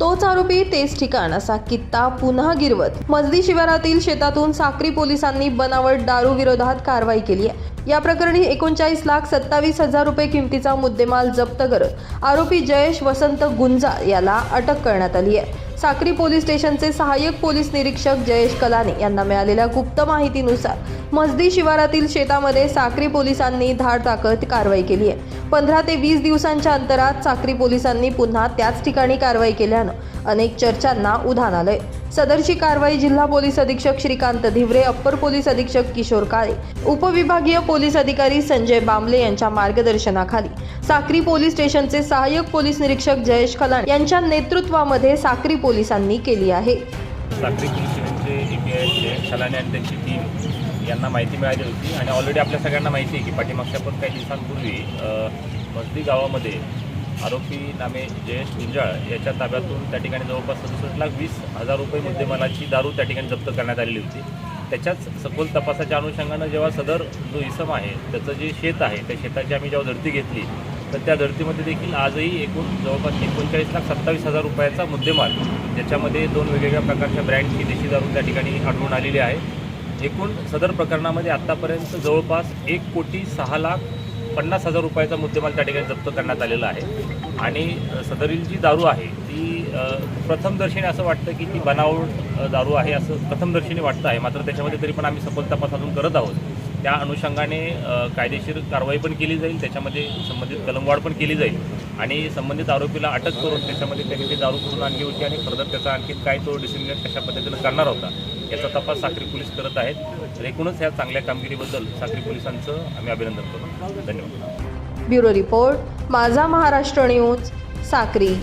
तोच आरोपी तेच ठिकाण असा कित्ता पुन्हा गिरवत. मजदी शिवारातील शेतातून साक्री पोलिसांनी बनावट दारू विरोधात कारवाई केली आहे. या प्रकरणी एकोणचाळीस लाख सत्तावीस हजार रुपये किमतीचा मुद्देमाल जप्त करत आरोपी जयेश वसंत गुंजा याला अटक करण्यात आली आहे. साक्री पोलीस स्टेशनचे सहाय्यक पोलीस निरीक्षक जयेश कलाने यांना मिळालेल्या गुप्त माहितीनुसार मजदी शिवारातील शेतामध्ये साक्री पोलिसांनी धाड टाकत कारवाई केली आहे. पंधरा ते वीस दिवसांच्या अंतरात साक्री पोलिसांनी पुन्हा त्याच ठिकाणी कारवाई केल्यानं अनेक चर्चांना उधाण आलंय. सदरची कारवाई जिल्हा पोलीस अधीक्षक श्रीकांत धिवरे अप्पर पोलीस अधीक्षक किशोर काळे उपविभागीय पोलीस अधिकारी संजय बांबले यांच्या मार्गदर्शनाखाली. साक्री पोलीस स्टेशनचे सहाय्यक पोलीस निरीक्षक जयेश खलाण यांच्या नेतृत्वामध्ये साक्री पोलिसांनी केली आहे. साक्री पोलीस स्टेशनचे ए आणि त्यांची टीम यांना माहिती मिळाली होती आणि ऑलरेडी आपल्या सगळ्यांना माहिती आहे की पाठीमागच्या पण काही दिवसांपूर्वी मस्ती गावामध्ये आरोपी नामे जयेश गुंजाळ याच्या ताब्यातून त्या ठिकाणी जवळपास सदुसष्ट लाख वीस हजार रुपये मुद्देमालाची दारू त्या ठिकाणी जप्त करण्यात आलेली होती. त्याच्याच सखोल तपासाच्या अनुषंगानं जेव्हा सदर जो इसम आहे त्याचं जे शेत आहे त्या शेताची आम्ही जेव्हा धरती घेतली तर त्या धर्तीमध्ये देखील आजही एकूण जवळपास एकोणचाळीस लाख सत्तावीस हजार रुपयाचा मुद्देमाल ज्याच्यामध्ये दोन वेगवेगळ्या प्रकारच्या ब्रँडची देशी दारू त्या ठिकाणी आढळून आलेली आहे. एकूण सदर प्रकरणामध्ये आत्तापर्यंत जवळपास एक कोटी सहा लाख पन्नास हजार रुपयाचा मुद्देमाल त्या ठिकाणी जप्त करण्यात आलेला आहे. आणि सदरील जी दारू आहे ती प्रथमदर्शनी असं वाटतं की ती बनावट दारू आहे असं प्रथमदर्शनी वाटतं आहे. मात्र त्याच्यामध्ये तरी पण आम्ही सखोल तपास अजून करत आहोत. त्या अनुषंगाने कायदेशीर कारवाई पण केली जाईल त्याच्यामध्ये संबंधित कलमवाढ पण केली जाईल. आणि संबंधित आरोपीला अटक करून त्याच्यामध्ये त्यांनी ती दारू करून आणली होती आणि फर्दर त्याचा आणखी काय तो डिसिप्लिन कशा पद्धतीनं करणार होता याचा तपास साक्री पोलीस करत आहेत. तर एकूणच ह्या चांगल्या कामगिरीबद्दल साक्री पोलिसांचं आम्ही अभिनंदन करतो. धन्यवाद. ब्युरो रिपोर्ट माझा महाराष्ट्र न्यूज साक्री.